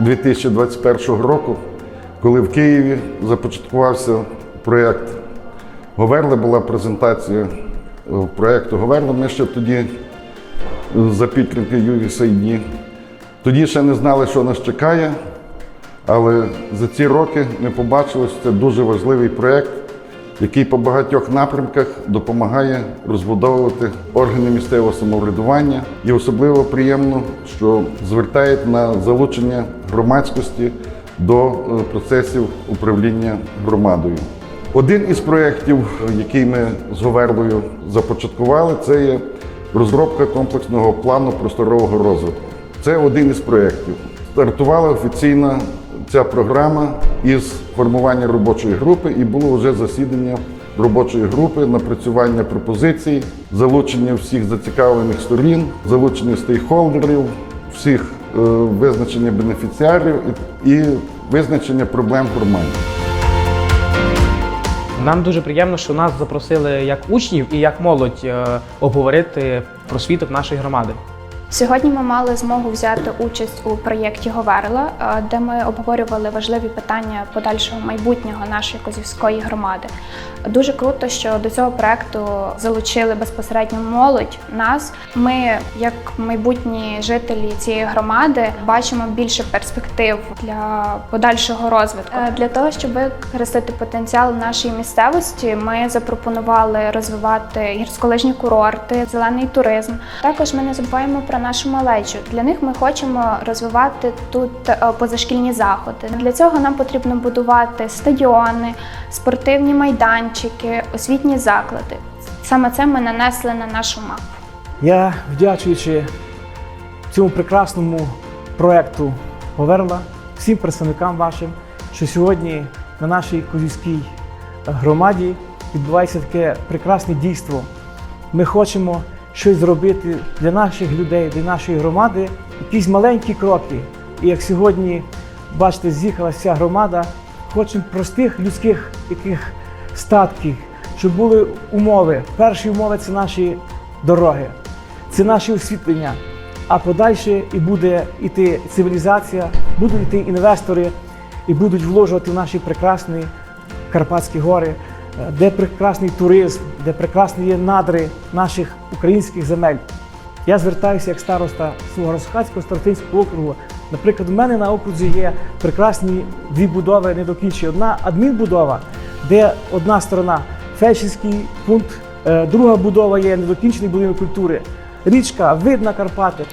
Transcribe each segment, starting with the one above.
2021 року, коли в Києві започаткувався проєкт Говерли, була презентація е, проєкту Говерла. Ми ще тоді за підтримки USAID. Тоді ще не знали, що нас чекає, але за ці роки ми побачили, що це дуже важливий проєкт, який по багатьох напрямках допомагає розбудовувати органи місцевого самоврядування. І особливо приємно, що звертають на залучення громадськості до е, процесів управління громадою. Один із проєктів, який ми з Говерлою започаткували, це є розробка комплексного плану просторового розвитку. Це один із проєктів. Стартувала офіційна ця програма із формування робочої групи, і було вже засідання робочої групи, напрацювання пропозицій, залучення всіх зацікавлених сторін, залучення стейкхолдерів, всіх визначення бенефіціарів і, визначення проблем в громаді. Нам дуже приємно, що нас запросили як учнів і як молодь обговорити обговорити просвіток нашої громади. Сьогодні ми мали змогу взяти участь у проєкті Говерла, е, де ми обговорювали важливі питання подальшого майбутнього нашої козівської громади. Дуже круто, що до цього проекту залучили безпосередньо молодь. Нас ми, як майбутні жителі цієї громади, бачимо більше перспектив для подальшого розвитку. Е, Для того, щоб використати потенціал нашої місцевості, ми запропонували розвивати гірськолижні курорти, зелений туризм. Також ми не забуваємо про нашу малечу. Для них ми хочемо розвивати тут е, позашкільні заходи. Для цього нам потрібно будувати стадіони, спортивні майданчики, освітні заклади. Саме це ми нанесли на нашу мапу. Я вдячуючи цьому прекрасному проекту Поверла, всім представникам вашим, що сьогодні на нашій козівській громаді відбувається таке прекрасне дійство. Ми хочемо щось зробити для наших людей, для нашої громади, якісь маленькі кроки. І як сьогодні, бачите, з'їхалася вся громада, хочемо простих людських яких статків, щоб були умови. Перші умови це наші дороги, це наше освітлення. А подальше і буде йти цивілізація, будуть йти інвестори і будуть вложувати в наші прекрасні Карпатські гори, де прекрасний туризм, де прекрасні є надри наших українських земель. Я звертаюся як староста свого Росхацького старостинського округу. Наприклад, у мене на окрузі є прекрасні дві будови недокінчені. Одна адмінбудова, де одна сторона фельдшерський пункт, е, друга будова є недокінчений будинок культури. Річка, вид на Карпати.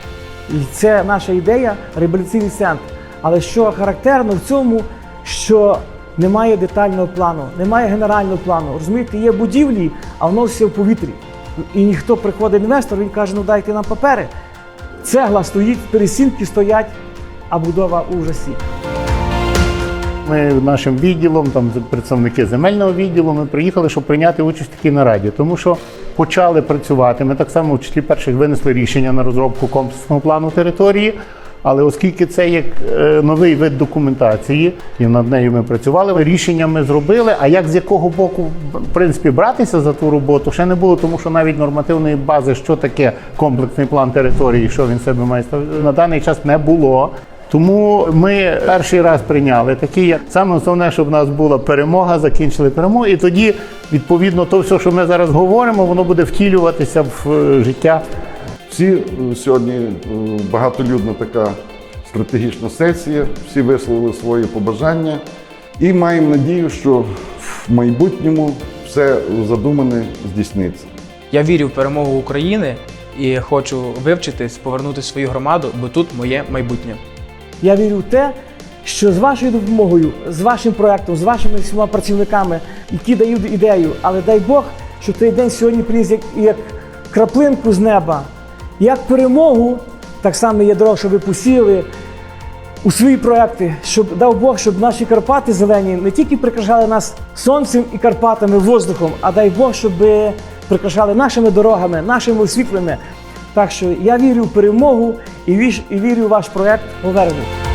І це наша ідея реабілітаційний центр. Але що характерно в цьому, що немає детального плану, немає генерального плану. Розумієте, є будівлі, а воно все в повітрі. І ніхто приходить інвестор, він каже, ну дайте нам папери. Цегла стоїть, пересінки стоять, а будова у ужасі. Ми нашим відділом, там представники земельного відділу, ми приїхали, щоб прийняти участь в такій нараді, тому що почали працювати. Ми так само в числі перших винесли рішення на розробку комплексного плану території. Але оскільки це є е, новий вид документації, і над нею ми працювали, рішення ми зробили. А як з якого боку в принципі братися за ту роботу, ще не було, тому що навіть нормативної бази, що таке комплексний план території, що він себе має ставити, на даний час не було. Тому ми перший раз прийняли такі. як Саме основне, щоб в нас була перемога, закінчили перемогу, і тоді, відповідно, то все, що ми зараз говоримо, воно буде втілюватися в е, життя. Всі е, сьогодні е, багатолюдна така стратегічна сесія, всі висловили свої побажання і маємо надію, що в майбутньому все задумане здійсниться. Я вірю в перемогу України і хочу вивчитись, повернути свою громаду, бо тут моє майбутнє. Я вірю в те, що з вашою допомогою, з вашим проектом, з вашими всіма працівниками, які дають ідею, але дай Бог, щоб цей день сьогодні приніс як, як краплинку з неба, як перемогу, так само є дорога, щоб ви посіли у свої проекти, щоб дав Бог, щоб наші Карпати зелені не тільки прикрашали нас сонцем і Карпатами, воздухом, а дай Бог, щоб прикрашали нашими дорогами, нашими освітленнями. Так що я вірю в перемогу і вірю в ваш проект повернення.